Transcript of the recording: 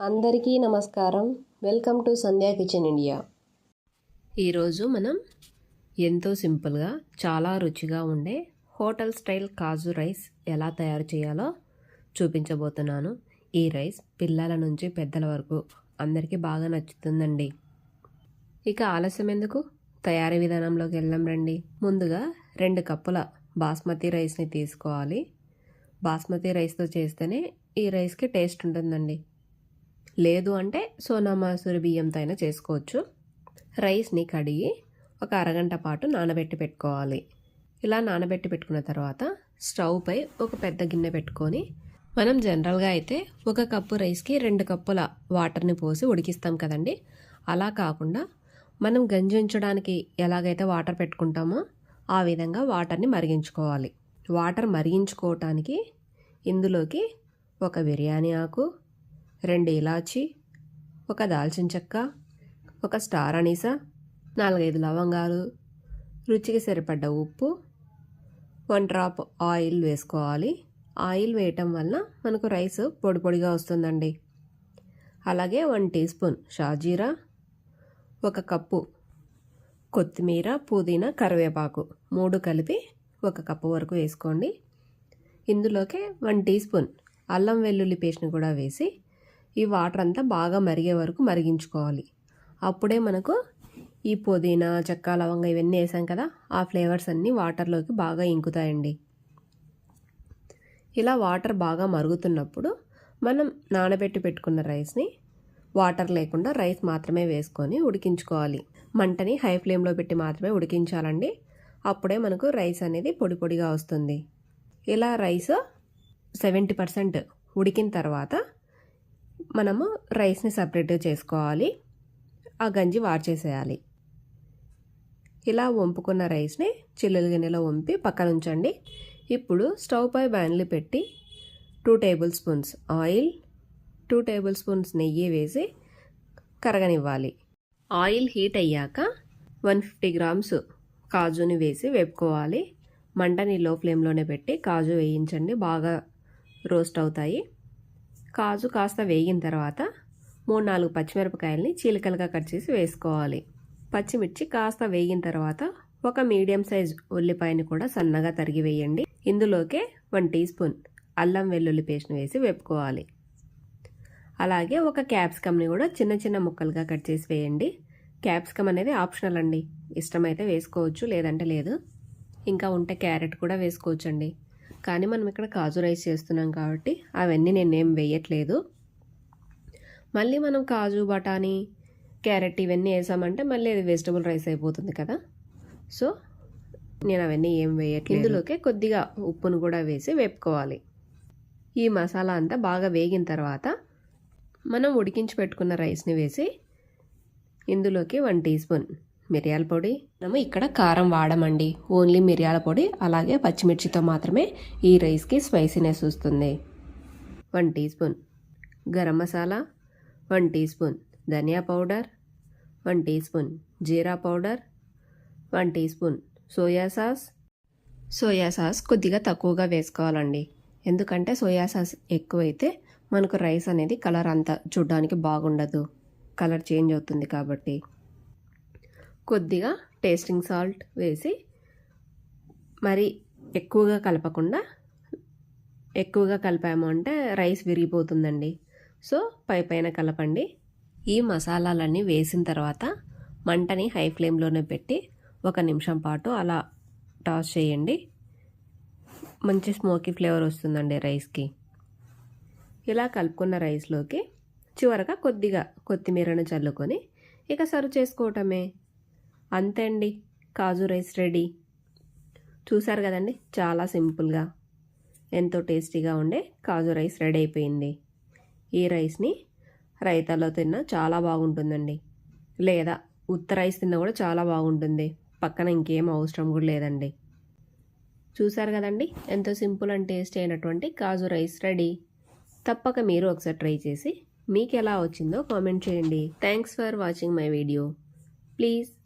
అందరికీ నమస్కారం. Welcome to Sandhya kitchen India. ఈరోజు మనం ఎంతో సింపుల్గా చాలా రుచిగా ఉండే హోటల్ స్టైల్ కాజు రైస్ ఎలా తయారు చేయాలో చూపించబోతున్నాను. ఈ రైస్ పిల్లల నుంచి పెద్దల వరకు అందరికీ బాగా నచ్చుతుందండి. ఇక ఆలస్యం ఎందుకు? తయారీ విధానంలోకి వెళ్దాం రండి. ముందుగా రెండు కప్పుల బాస్మతి రైస్ని తీసుకోవాలి. బాస్మతి రైస్తో చేస్తేనే ఈ రైస్కి టేస్ట్ ఉంటుందండి. లేదు అంటే సోనా మసూరి బియ్యంతో అయినా చేసుకోవచ్చు. రైస్ని కడిగి ఒక అరగంట పాటు నానబెట్టి పెట్టుకోవాలి. ఇలా నానబెట్టి పెట్టుకున్న తర్వాత స్టవ్ పై ఒక పెద్ద గిన్నె పెట్టుకొని మనం జనరల్గా అయితే ఒక కప్పు రైస్కి రెండు కప్పుల వాటర్ని పోసి ఉడికిస్తాం కదండి. అలా కాకుండా మనం గంజి ఉంచడానికి ఎలాగైతే వాటర్ పెట్టుకుంటామో ఆ విధంగా వాటర్ని మరిగించుకోవాలి. వాటర్ మరిగించుకోవటానికి ఇందులోకి ఒక బిర్యానీ ఆకు రెండు ఇలాచి ఒక దాల్చిన చెక్క ఒక స్టార్ అనీస నాలుగైదు లవంగాలు రుచికి సరిపడ్డ ఉప్పు వన్ డ్రాప్ ఆయిల్ వేసుకోవాలి. ఆయిల్ వేయటం వల్ల మనకు రైస్ పొడి పొడిగా వస్తుందండి. అలాగే వన్ టీ స్పూన్ షాజీరా ఒక కప్పు కొత్తిమీర పుదీనా కరివేపాకు మూడు కలిపి ఒక కప్పు వరకు వేసుకోండి. ఇందులోకి వన్ టీ స్పూన్ అల్లం వెల్లుల్లి పేస్ట్ని కూడా వేసి ఈ వాటర్ అంతా బాగా మరిగే వరకు మరిగించుకోవాలి. అప్పుడే మనకు ఈ పుదీనా చెక్క లవంగా ఇవన్నీ వేసాం కదా ఆ ఫ్లేవర్స్ అన్నీ వాటర్లోకి బాగా ఇంకుతాయండి. ఇలా వాటర్ బాగా మరుగుతున్నప్పుడు మనం నానబెట్టి పెట్టుకున్న రైస్ని వాటర్ లేకుండా రైస్ మాత్రమే వేసుకొని ఉడికించుకోవాలి. మంటని హై ఫ్లేమ్లో పెట్టి మాత్రమే ఉడికించాలండి. అప్పుడే మనకు రైస్ అనేది పొడి పొడిగా వస్తుంది. ఇలా రైస్ సెవెంటీ పర్సెంట్ ఉడికిన తర్వాత మనము రైస్ని సపరేట్గా చేసుకోవాలి. ఆ గంజి వార్చేసేయాలి. ఇలా వంపుకున్న రైస్ని చిల్లుల గిన్నెలో వంపి పక్కన ఉంచండి. ఇప్పుడు స్టవ్ పై బ్యాన్లు పెట్టి two tablespoons oil two tablespoons నెయ్యి వేసి కరగనివ్వాలి. ఆయిల్ హీట్ అయ్యాక వన్ ఫిఫ్టీ గ్రామ్స్ కాజుని వేసి వేపుకోవాలి. మంటని లో ఫ్లేమ్లోనే పెట్టి కాజు వేయించండి బాగా రోస్ట్ అవుతాయి. కాజు కాస్త వేగిన తర్వాత మూడు నాలుగు పచ్చిమిరపకాయలని చీలికలుగా కట్ చేసి వేసుకోవాలి. పచ్చిమిర్చి కాస్త వేగిన తర్వాత ఒక మీడియం సైజ్ ఉల్లిపాయని కూడా సన్నగా తరిగి వేయండి. ఇందులోకే వన్ టీ స్పూన్ అల్లం వెల్లుల్లి పేస్ట్ని వేసి వేపుకోవాలి. అలాగే ఒక క్యాప్సికమ్ని కూడా చిన్న చిన్న ముక్కలుగా కట్ చేసి వేయండి. క్యాప్సికమ్ అనేది ఆప్షనల్ అండి. ఇష్టమైతే వేసుకోవచ్చు లేదంటే లేదు. ఇంకా ఉంటే క్యారెట్ కూడా వేసుకోవచ్చండి. కానీ మనం ఇక్కడ కాజు రైస్ చేస్తున్నాం కాబట్టి అవన్నీ నేనేం వేయట్లేదు. మళ్ళీ మనం కాజు బఠానీ క్యారెట్ ఇవన్నీ వేసామంటే మళ్ళీ అది వెజిటబుల్ రైస్ అయిపోతుంది కదా. సో నేను అవన్నీ ఏం వేయట్లేదు. ఇందులోకి కొద్దిగా ఉప్పును కూడా వేసి వేపుకోవాలి. ఈ మసాలా అంతా బాగా వేగిన తర్వాత మనం ఉడికించి పెట్టుకున్న రైస్ని వేసి ఇందులోకి వన్ టీ స్పూన్ మిరియాల పొడి. మనము ఇక్కడ కారం వాడమండి. ఓన్లీ మిరియాల పొడి అలాగే పచ్చిమిర్చితో మాత్రమే ఈ రైస్కి స్పైసీనెస్ వస్తుంది. One teaspoon garam masala one teaspoon dhania powder one teaspoon jeera powder one teaspoon soya sauce. Soya sauce కొద్దిగా తక్కువగా వేసుకోవాలండి. ఎందుకంటే సోయా సాస్ ఎక్కువైతే మనకు రైస్ అనేది కలర్ అంతా చూడడానికి బాగుండదు. కలర్ చేంజ్ అవుతుంది కాబట్టి. కొద్దిగా టేస్టింగ్ సాల్ట్ వేసి మరి ఎక్కువగా కలపకుండా ఎక్కువగా కలిపాము అంటే రైస్ విరిగిపోతుందండి. సో పై పైన కలపండి. ఈ మసాలాలన్నీ వేసిన తర్వాత మంటని హై ఫ్లేమ్లోనే పెట్టి ఒక నిమిషం పాటు అలా టాస్ చేయండి. మంచి స్మోకీ ఫ్లేవర్ వస్తుందండి రైస్కి. ఇలా కలుపుకున్న రైస్లోకి చివరగా కొద్దిగా కొత్తిమీరను చల్లుకొని ఇక సర్వ్ చేసుకోవటమే. అంతే అండి. Kaju rice ready. చూసారు కదండి? చాలా సింపుల్గా. ఎంతో టేస్టీగా ఉండే కాజు రైస్ రెడీ అయిపోయింది. ఈ రైస్ని రైతాలో తిన్నా చాలా బాగుంటుందండి. లేదా ఉత్త రైస్ తిన్నా కూడా చాలా బాగుంటుంది. పక్కన ఇంకేం అవసరం కూడా లేదండి. చూసారు కదండి? ఎంతో సింపుల్ అండ్ టేస్టీ అయినటువంటి కాజు రైస్ రెడీ. తప్పక మీరు ఒకసారి ట్రై చేసి మీకు ఎలా వచ్చిందో కామెంట్ చేయండి. Thanks for watching my video. Please.